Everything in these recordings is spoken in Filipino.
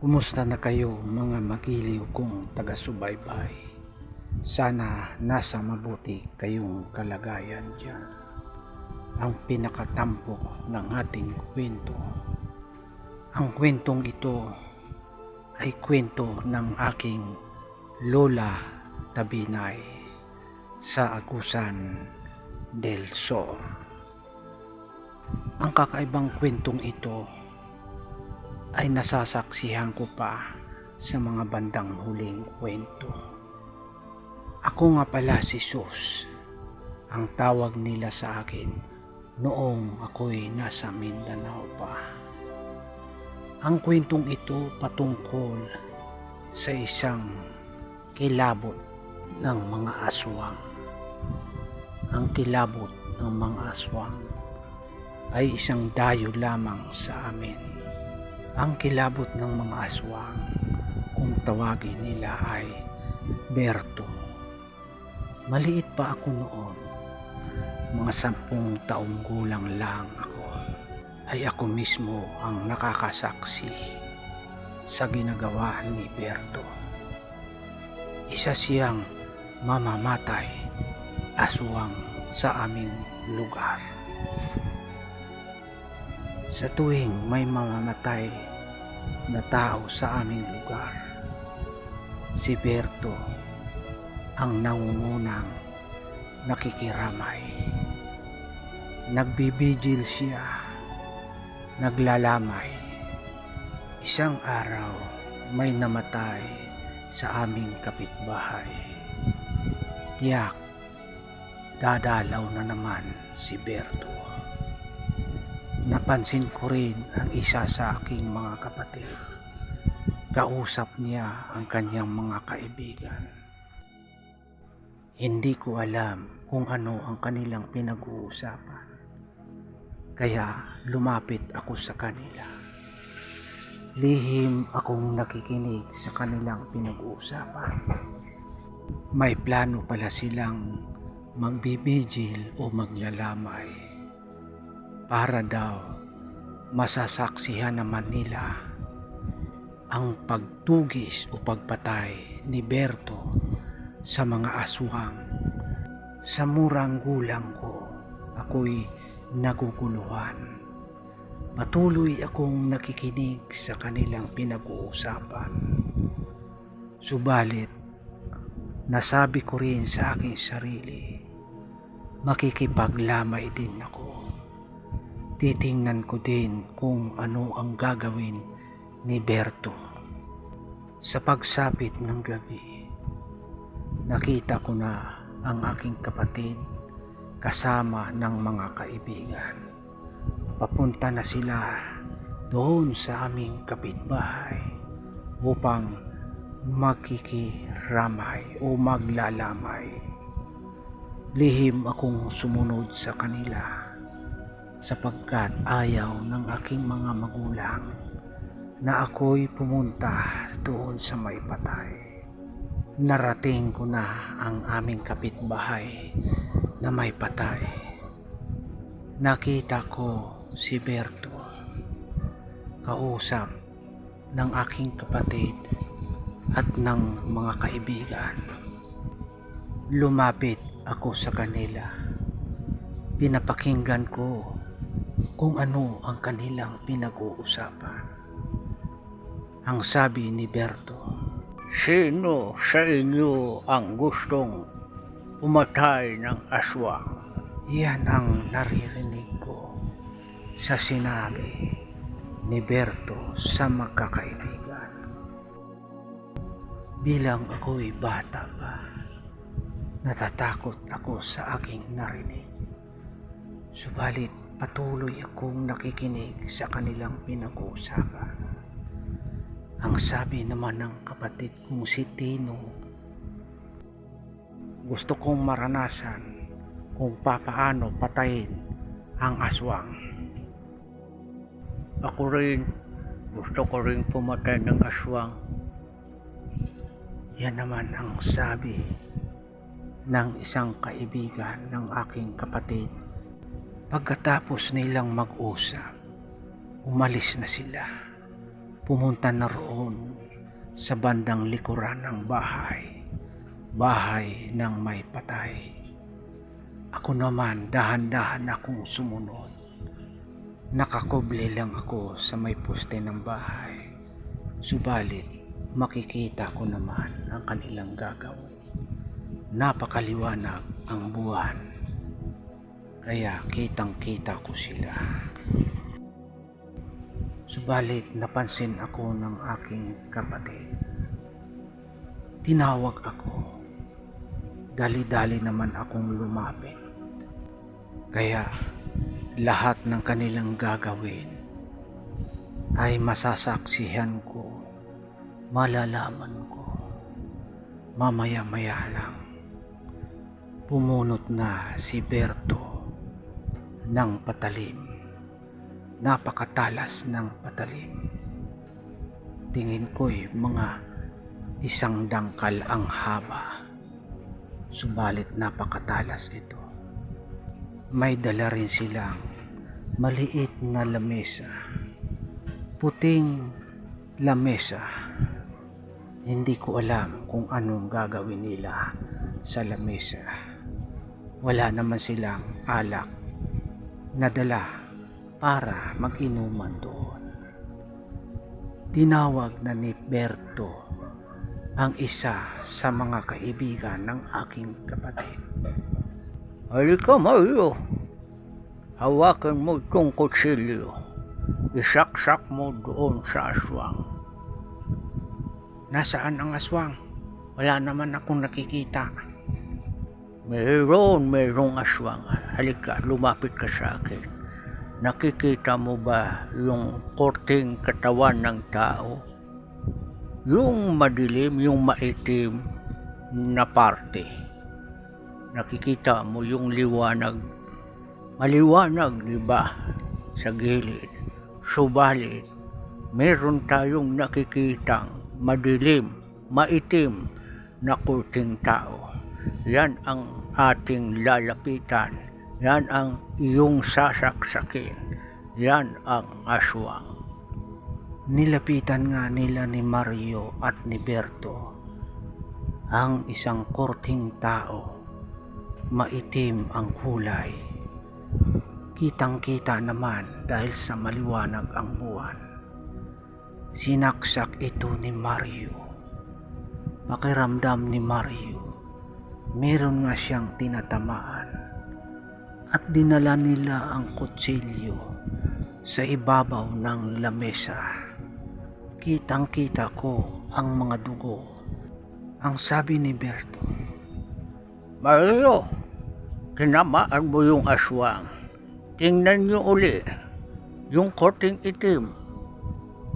Kumusta na kayo mga magiliw kong taga-subaybay? Sana nasa mabuti kayong kalagayan dyan. Ang pinakatampo ng ating kwento. Ang kwentong ito ay kwento ng aking Lola Tabinay sa Agusan del Sur. Ang kakaibang kwentong ito ay nasasaksihan ko pa sa mga bandang huling kwento. Ako nga pala si Sus, ang tawag nila sa akin noong ako'y nasa Mindanao pa. Ang kwentong ito patungkol sa isang kilabot ng mga aswang. Ang kilabot ng mga aswang ay isang dayo lamang sa amin ang kilabot ng mga aswang kung tawagin nila ay Berto. Maliit pa ako noon. Mga sampung taong gulang lang ako. Ay ako mismo ang nakakasaksi sa ginagawa ni Berto. Isa siyang mamamatay aswang sa aming lugar. Sa tuwing may mamamatay na tao sa aming lugar, si Berto ang nangungunang nakikiramay. Nagbibigil siya, naglalamay. Isang araw may namatay sa aming kapitbahay. Tiyak, dadalaw na naman si Berto. Napansin ko rin ang isa sa aking mga kapatid. Kausap niya ang kanyang mga kaibigan. Hindi ko alam kung ano ang kanilang pinag-uusapan. Kaya lumapit ako sa kanila. Lihim akong nakikinig sa kanilang pinag-uusapan. May plano pala silang magbibigil o maglalamay para daw masasaksihan naman nila ang pagtugis o pagpatay ni Berto sa mga aswang. Sa murang gulang ko, ako'y naguguluhan. Patuloy akong nakikinig sa kanilang pinag-uusapan. Subalit, nasabi ko rin sa aking sarili, makikipaglamay din ako titingnan ko din kung ano ang gagawin ni Berto. Sa pagsapit ng gabi, nakita ko na ang aking kapatid kasama ng mga kaibigan. Papunta na sila doon sa aming kapitbahay upang makikiramay o maglalamay. Lihim akong sumunod sa kanila sapagkat ayaw ng aking mga magulang na ako'y pumunta doon sa may patay. Narating ko na ang aming kapitbahay na may patay. Nakita ko si Berto, kausap ng aking kapatid at ng mga kaibigan. Lumapit ako sa kanila. Pinapakinggan ko kung ano ang kanilang pinag-uusapan. Ang sabi ni Berto, Sino sa inyo ang gustong umatay ng aswang? Yan ang naririnig ko sa sinabi ni Berto sa magkakaibigan. Bilang ako'y bata pa, natatakot ako sa aking narinig. Subalit patuloy akong nakikinig sa kanilang pinag-uusapan. Ang sabi naman ng kapatid kong si Tino, gusto kong maranasan kung papaano patayin ang aswang. Ako rin, gusto ko rin pumatay ng aswang. Yan naman ang sabi ng isang kaibigan ng aking kapatid Pagkatapos nilang mag-usap, umalis na sila. pumunta na roon sa bandang likuran ng bahay, bahay ng may patay. Ako naman dahan-dahan akong sumunod. Nakakoble lang ako sa may poste ng bahay. Subalit, makikita ko naman ang kanilang gagawin. Napakaliwanag ang buwan. Kaya kitang-kita ko sila. Subalit napansin ako ng aking kapatid. Tinawag ako. Dali-dali naman akong lumapit. Kaya lahat ng kanilang gagawin ay masasaksihan ko, malalaman ko. Mamaya-maya lang, pumunot na si Berto ng patalim. Napakatalas ng patalim. Tingin ko'y mga isang dangkal ang haba. Subalit napakatalas ito. May dala rin silang maliit na lamesa. Puting lamesa. Hindi ko alam kung anong gagawin nila sa lamesa. Wala naman silang alak na dala para mag-inuman doon. Tinawag na ni Berto ang isa sa mga kaibigan ng aking kapatid. Halika Mario. Hawakan mo itong kutsilyo. Isaksak mo doon sa aswang. Nasaan ang aswang? Wala naman akong nakikita. Mayroon, mayroong aswang. Halika, lumapit ka sa akin. Nakikita mo ba yung korting katawan ng tao? Yung madilim, yung maitim na parte. Nakikita mo yung liwanag. Maliwanag, di ba? Sa gilid. Subalit, meron tayong nakikitang madilim, maitim na kurting tao. Yan ang ating lalapitan. Yan ang iyong sasaksakin. Yan ang aswang. Nilapitan nga nila ni Mario at ni Berto ang isang korting tao. Maitim ang kulay. Kitang-kita naman dahil sa maliwanag ang buwan. Sinaksak ito ni Mario. Pakiramdam ni Mario, meron nga siyang tinatamaan. At dinala nila ang kutsilyo sa ibabaw ng lamesa. Kitang-kita ko ang mga dugo. Ang sabi ni Berto, Mario, tinamaan mo yung aswang. Tingnan niyo uli. Yung korting itim.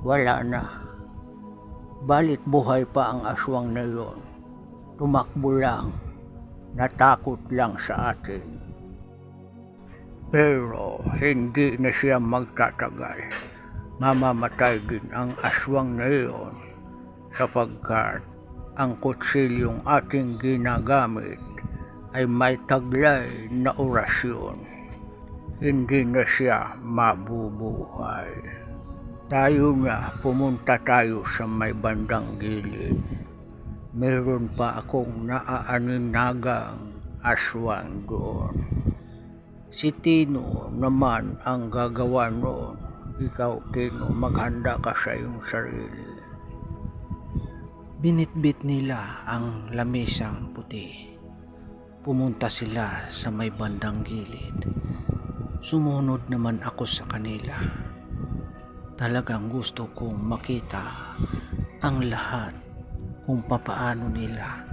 Wala na. Balit buhay pa ang aswang na yon. Tumakbo lang. Natakot lang sa atin. Pero hindi na siya magtatagal. Mamamatay din ang aswang na yon sapagkat ang kutsilyong ating ginagamit ay may taglay na orasyon. Hindi na siya mabubuhay. Tayo na, pumunta tayo sa may bandang gilid. Meron pa akong naaaninnagang aswang doon. Si Tino naman ang gagawa noon. Ikaw, Tino, maghanda ka sa iyong sarili. binitbit nila ang lamisang puti. Pumunta sila sa may bandang gilid. Sumunod naman ako sa kanila. Talagang gusto kong makita ang lahat kung papaano nila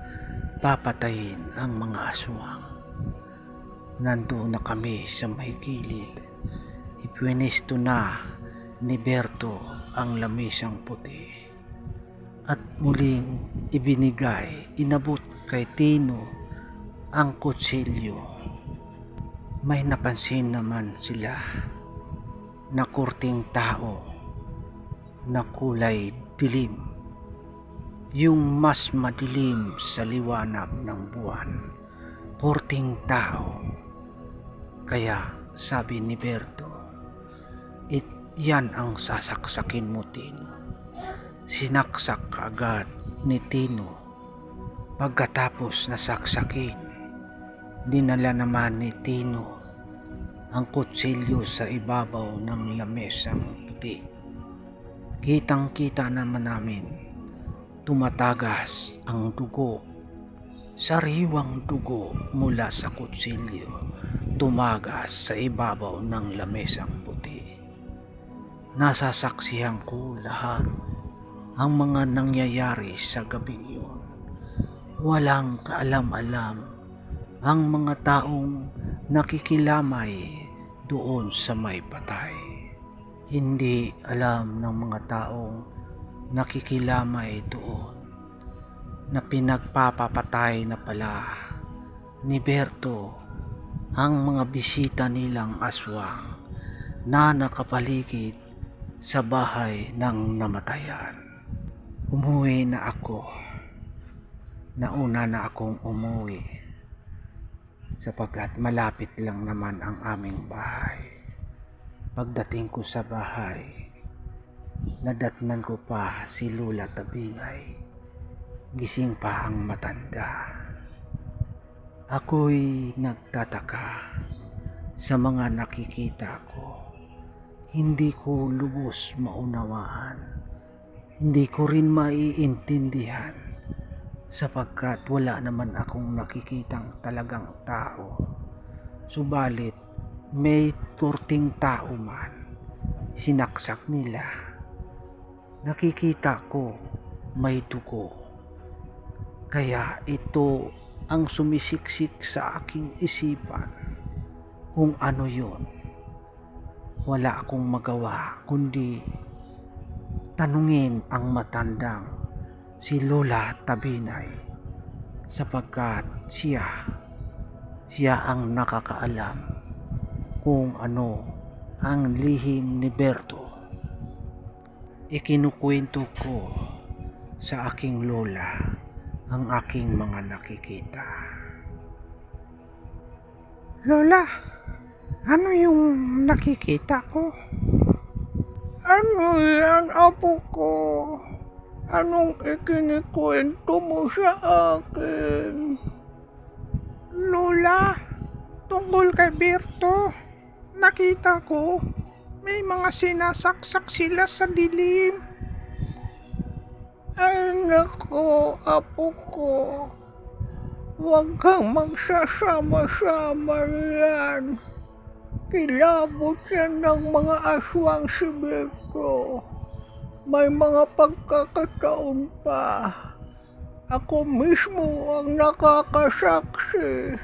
papatayin ang mga aswang. Nandoon na kami sa may gilid. Ipwinisto na ni Berto ang lamisang puti. At muling ibinigay, inabot kay Tino ang kutsilyo. May napansin naman sila na kurting tao na kulay dilim. Yung mas madilim sa liwanag ng buwan. Kurting tao. Kaya sabi ni Berto, It, yan ang sasaksakin mo, Tino. Sinaksak agad ni Tino pagkatapos nasaksakin. Dinala naman ni Tino ang kutsilyo sa ibabaw ng lamesang puti. Kitang kita naman namin tumatagas ang dugo. Sariwang dugo mula sa kutsilyo tumagas sa ibabaw ng lamesang puti. Nasasaksihan ko lahat ang mga nangyayari sa gabing yun. Walang kaalam-alam ang mga taong nakikilamay doon sa may patay. Hindi alam ng mga taong nakikilamay doon na pinagpapapatay na pala ni Berto ang mga bisita nilang aswang na nakapaligid sa bahay ng namatayan. Umuwi na ako. Nauna na akong umuwi sapagkat malapit lang naman ang aming bahay. Pagdating ko sa bahay, nadatnan ko pa si Lula Tabingay. Gising pa ang matanda. Ako'y nagtataka sa mga nakikita ko. Hindi ko lubos maunawaan. Hindi ko rin maiintindihan sapagkat wala naman akong nakikitang talagang tao. Subalit, may turting tao man. Sinaksak nila. Nakikita ko may dugo. Kaya ito ang sumisiksik sa aking isipan kung ano yun. Wala akong magawa kundi tanungin ang matandang si Lola Tabinay sapagkat siya siya ang nakakaalam kung ano ang lihim ni Berto. Ikinukwento ko sa aking lola ang aking mga nakikita. Lola, ano yung nakikita ko? Ano yan, apo ko? Anong ikinikwento mo sa akin? Lola, tungkol kay Berto, nakita ko may mga sinasaksak sila sa dilim. Ay nako, apo ko. Huwag kang magsasama-sama riyan. Kilabot yan ng mga aswang si Berto. May mga pagkakataon pa. Ako mismo ang nakakasaksi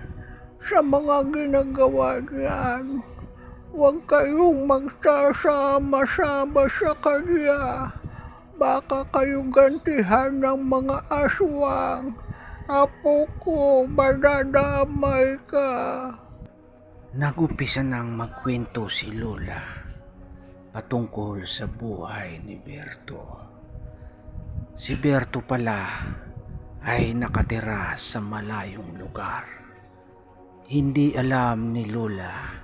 sa mga ginagawa niyan. Huwag kayong magsasama-sama sa kanya. Baka kayo gantihan ng mga aswang. Apo ko, madadamay ka. Nagumpisa nang magkwento si Lola patungkol sa buhay ni Berto. Si Berto pala ay nakatira sa malayong lugar. Hindi alam ni Lola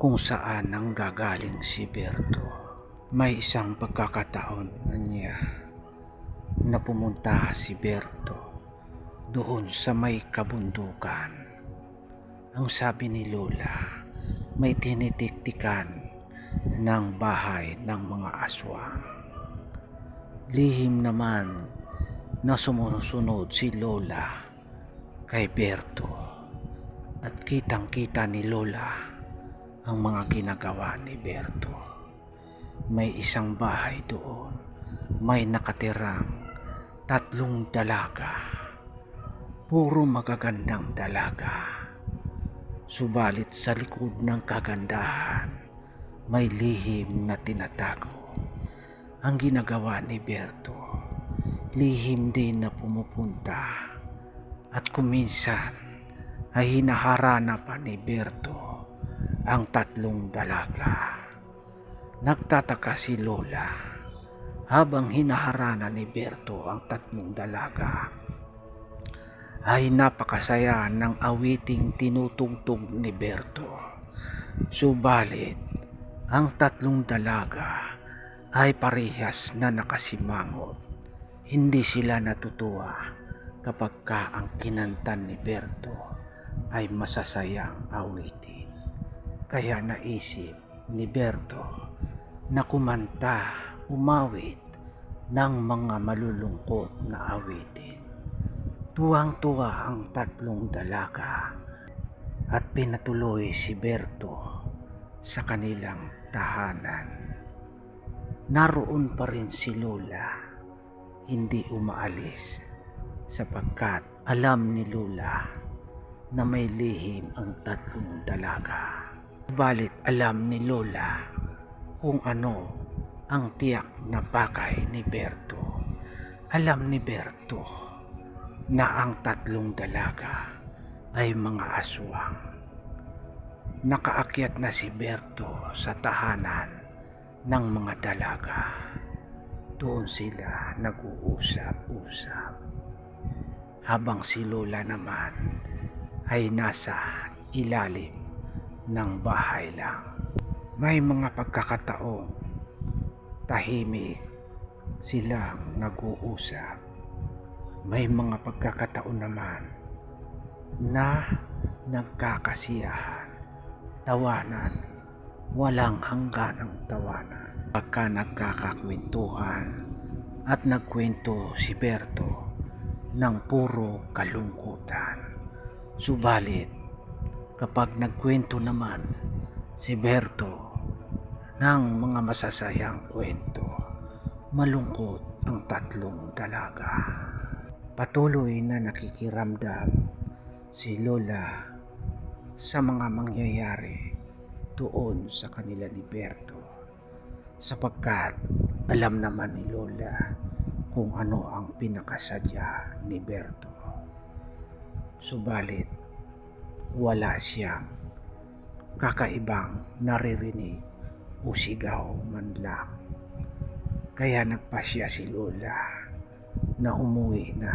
kung saan ang gagaling si Berto. May isang pagkakataon na niya na pumunta si Berto doon sa may kabundukan. Ang sabi ni Lola, may tinitiktikan ng bahay ng mga aswang. Lihim naman na sumusunod si Lola kay Berto at kitang kita ni Lola ang mga ginagawa ni Berto. May isang bahay doon, may nakatirang tatlong dalaga. Puro magagandang dalaga. Subalit sa likod ng kagandahan, may lihim na tinatago. Ang ginagawa ni Berto, lihim din na pumupunta at kuminsan ay hinaharana pa ni Berto ang tatlong dalaga. Nagtataka si Lola habang hinaharana ni Berto ang tatlong dalaga ay napakasaya ng awiting tinutugtog ni Berto. Subalit, ang tatlong dalaga ay parehas na nakasimangot. Hindi sila natutuwa kapag ka ang kinantan ni Berto ay masasayang awitin. Kaya naisip ni Berto na kumanta, umawit ng mga malulungkot na awitin. Tuwang-tuwa ang tatlong dalaga at pinatuloy si Berto sa kanilang tahanan. Naroon pa rin si Lola, hindi umaalis sapagkat alam ni Lola na may lihim ang tatlong dalaga. Balit alam ni Lola kung ano ang tiyak na pakay ni Berto. Alam ni Berto na ang tatlong dalaga ay mga aswang. Nakaakyat na si Berto sa tahanan ng mga dalaga. Doon sila nag-uusap-usap. Habang si Lola naman ay nasa ilalim ng bahay lang. May mga pagkakataong tahimik silang nag-uusap. May mga pagkakataon naman na nagkakasiyahan, tawanan, walang hanggan ang tawanan. Pagka nagkakakwentuhan at nagkwento si Berto ng puro kalungkutan. Subalit, kapag nagkwento naman si Berto ng mga masasayang kwento, malungkot ang tatlong dalaga. Patuloy na nakikiramdam si Lola sa mga mangyayari doon sa kanila ni Berto sapagkat alam naman ni Lola kung ano ang pinakasadya ni Berto. Subalit, wala siyang kakaibang naririnig o sigaw man lang. Kaya nagpasya si Lola na umuwi na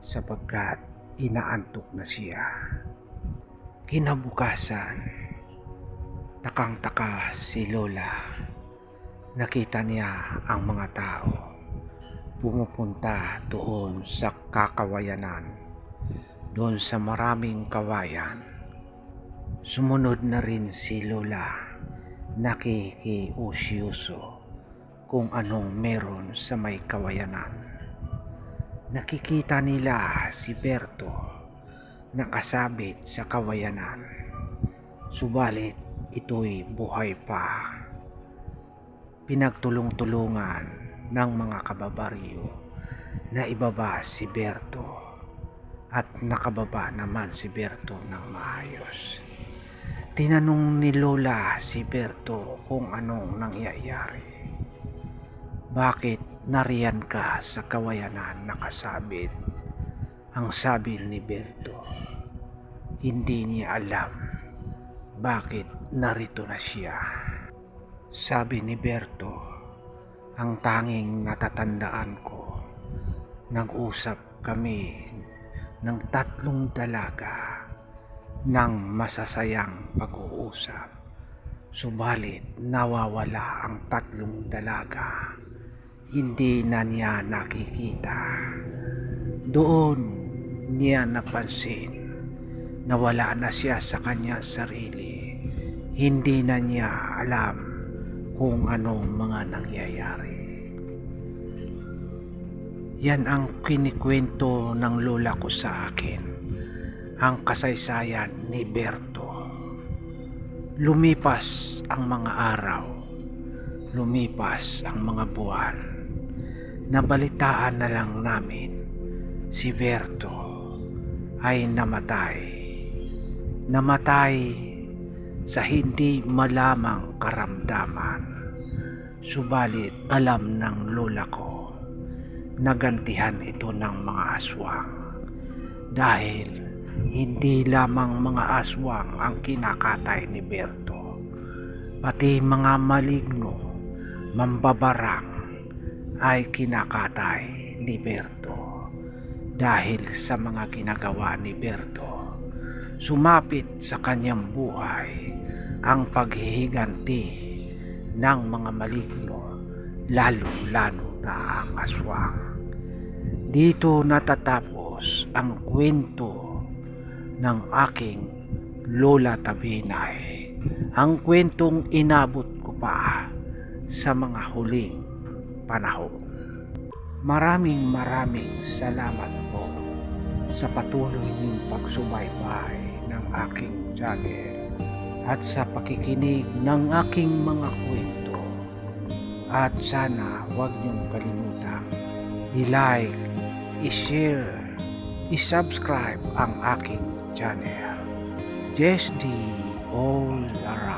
sapagkat inaantok na siya. Kinabukasan, takang-taka si Lola. Nakita niya ang mga tao pumupunta doon sa kakawayanan, doon sa maraming kawayan. Sumunod na rin si Lola, nakikiusyoso kung anong meron sa may kawayanan. Nakikita nila si Berto nakasabit sa kawayanan. Subalit ito'y buhay pa. Pinagtulong-tulungan ng mga kababaryo na ibaba si Berto at nakababa naman si Berto ng maayos. Tinanong ni Lola si Berto kung anong nangyayari. Bakit nariyan ka sa kawayanan nakasabit? Ang sabi ni Berto, hindi niya alam bakit narito na siya. Sabi ni Berto, ang tanging natatandaan ko, nag-usap kami ng tatlong dalaga ng masasayang pag-uusap. Subalit nawawala ang tatlong dalaga. Hindi na niya nakikita. Doon niya napansin na wala na siya sa kanyang sarili. Hindi na niya alam kung anong mga nangyayari. Yan ang kinikwento ng lola ko sa akin. Ang kasaysayan ni Berto. Lumipas ang mga araw. Lumipas ang mga buwan. Nabalitaan na lang namin si Berto ay namatay. Namatay sa hindi malamang karamdaman. Subalit alam ng lola ko nagantihan ito ng mga aswang dahil hindi lamang mga aswang ang kinakatay ni Berto pati mga maligno mambabarang ay kinakatay ni Berto dahil sa mga ginagawa ni Berto sumapit sa kanyang buhay ang paghihiganti ng mga maligno lalo-lalo na ang aswang. Dito natatapos ang kwento ng aking Lola Tabinay. Ang kwentong inabot ko pa sa mga huling panahon. Maraming maraming salamat po sa patuloy niyong pagsubaybay ng aking channel at sa pakikinig ng aking mga kwento. At sana huwag niyong kalimutang i-like, i-share, i-subscribe ang aking just the all around.